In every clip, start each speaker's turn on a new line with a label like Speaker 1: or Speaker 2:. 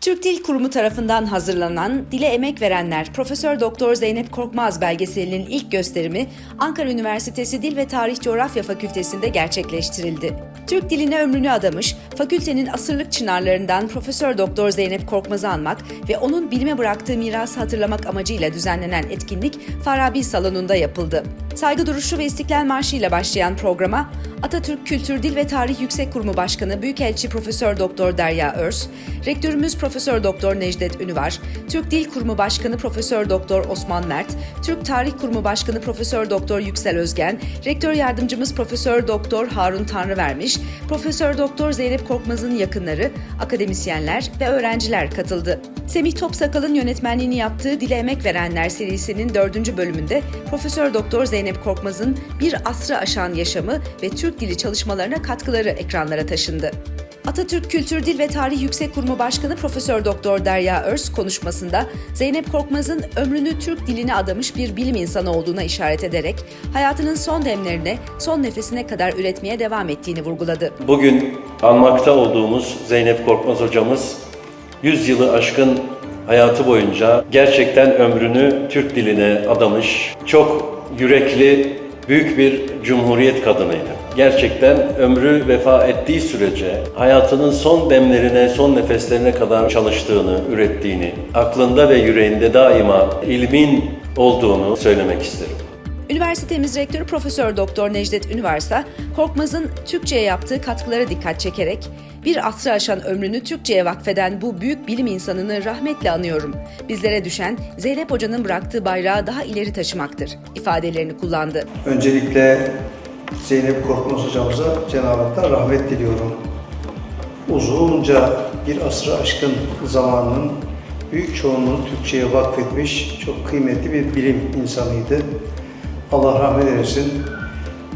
Speaker 1: Türk Dil Kurumu tarafından hazırlanan Dile Emek Verenler Profesör Doktor Zeynep Korkmaz belgeselinin ilk gösterimi Ankara Üniversitesi Dil ve Tarih Coğrafya Fakültesi'nde gerçekleştirildi. Türk diline ömrünü adamış, fakültenin asırlık çınarlarından Profesör Doktor Zeynep Korkmaz'ı anmak ve onun bilime bıraktığı mirası hatırlamak amacıyla düzenlenen etkinlik Farabi Salonu'nda yapıldı. Saygı duruşu ve İstiklal Marşı ile başlayan programa Atatürk Kültür Dil ve Tarih Yüksek Kurumu Başkanı Büyükelçi Profesör Doktor Derya Örs, Rektörümüz Profesör Doktor Necdet Ünüvar, Türk Dil Kurumu Başkanı Profesör Doktor Osman Mert, Türk Tarih Kurumu Başkanı Profesör Doktor Yüksel Özgen, Rektör Yardımcımız Profesör Doktor Harun Tanrıvermiş, Profesör Doktor Zeynep Korkmaz'ın yakınları, akademisyenler ve öğrenciler katıldı. Semih Topsakal'ın yönetmenliğini yaptığı Dile Emek Verenler serisinin dördüncü bölümünde Profesör Doktor Zeynep Korkmaz'ın bir asrı aşan yaşamı ve Türk dili çalışmalarına katkıları ekranlara taşındı. Atatürk Kültür Dil ve Tarih Yüksek Kurumu Başkanı Profesör Doktor Derya Örs konuşmasında Zeynep Korkmaz'ın ömrünü Türk diline adamış bir bilim insanı olduğuna işaret ederek hayatının son demlerine, son nefesine kadar üretmeye devam ettiğini vurguladı.
Speaker 2: Bugün anmakta olduğumuz Zeynep Korkmaz hocamız 100 yılı aşkın hayatı boyunca gerçekten ömrünü Türk diline adamış, çok yürekli, büyük bir cumhuriyet kadınıydı. Gerçekten ömrü vefa ettiği sürece hayatının son demlerine, son nefeslerine kadar çalıştığını, ürettiğini, aklında ve yüreğinde daima ilmin olduğunu söylemek isterim.
Speaker 1: Üniversitemiz Rektörü Profesör Doktor Necdet Ünvarsa, Korkmaz'ın Türkçe'ye yaptığı katkılara dikkat çekerek, bir asrı aşan ömrünü Türkçe'ye vakfeden bu büyük bilim insanını rahmetle anıyorum. Bizlere düşen Zeynep Hoca'nın bıraktığı bayrağı daha ileri taşımaktır ifadelerini kullandı.
Speaker 3: Öncelikle Zeynep Korkmaz hocamıza Cenab-ı Hak'tan rahmet diliyorum. Uzunca bir asrı aşkın zamanının büyük çoğunluğunu Türkçe'ye vakfetmiş çok kıymetli bir bilim insanıydı. Allah rahmet eylesin.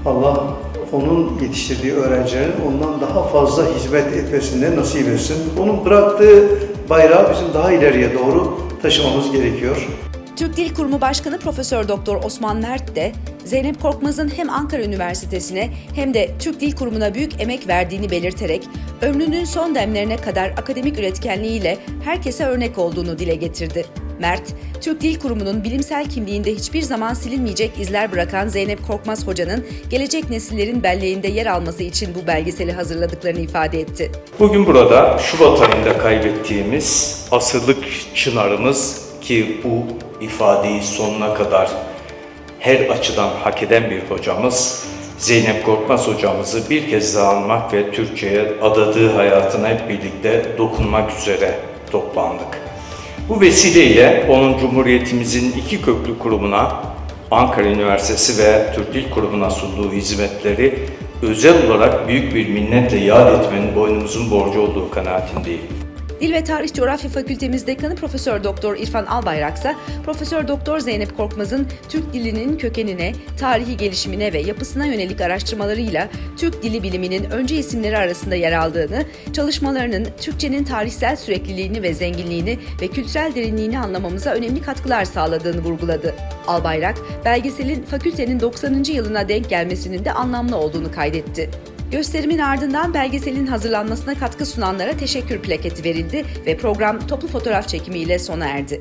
Speaker 3: Allah onun yetiştirdiği öğrencilerin ondan daha fazla hizmet etmesini nasip etsin. Onun bıraktığı bayrağı bizim daha ileriye doğru taşımamız gerekiyor.
Speaker 1: Türk Dil Kurumu Başkanı Profesör Doktor Osman Mert de Zeynep Korkmaz'ın hem Ankara Üniversitesi'ne hem de Türk Dil Kurumu'na büyük emek verdiğini belirterek ömrünün son demlerine kadar akademik üretkenliğiyle herkese örnek olduğunu dile getirdi. Mert, Türk Dil Kurumu'nun bilimsel kimliğinde hiçbir zaman silinmeyecek izler bırakan Zeynep Korkmaz Hoca'nın gelecek nesillerin belleğinde yer alması için bu belgeseli hazırladıklarını ifade etti.
Speaker 4: Bugün burada Şubat ayında kaybettiğimiz asırlık çınarımız ki bu ifadeyi sonuna kadar her açıdan hak eden bir hocamız Zeynep Korkmaz hocamızı bir kez daha anmak ve Türkçe'ye adadığı hayatına hep birlikte dokunmak üzere toplandık. Bu vesileyle onun Cumhuriyetimizin iki köklü kurumuna Ankara Üniversitesi ve Türk Dil Kurumu'na sunduğu hizmetleri özel olarak büyük bir minnetle yad etmenin boynumuzun borcu olduğu kanaatindeyim.
Speaker 1: Dil ve Tarih Coğrafya Fakültemiz Dekanı Profesör Doktor İrfan Albayrak ise Profesör Doktor Zeynep Korkmaz'ın Türk dilinin kökenine, tarihi gelişimine ve yapısına yönelik araştırmalarıyla Türk dili biliminin önce isimleri arasında yer aldığını, çalışmalarının Türkçenin tarihsel sürekliliğini ve zenginliğini ve kültürel derinliğini anlamamıza önemli katkılar sağladığını vurguladı. Albayrak, belgeselin fakültenin 90. yılına denk gelmesinin de anlamlı olduğunu kaydetti. Gösterimin ardından belgeselin hazırlanmasına katkı sunanlara teşekkür plaketi verildi ve program toplu fotoğraf çekimiyle sona erdi.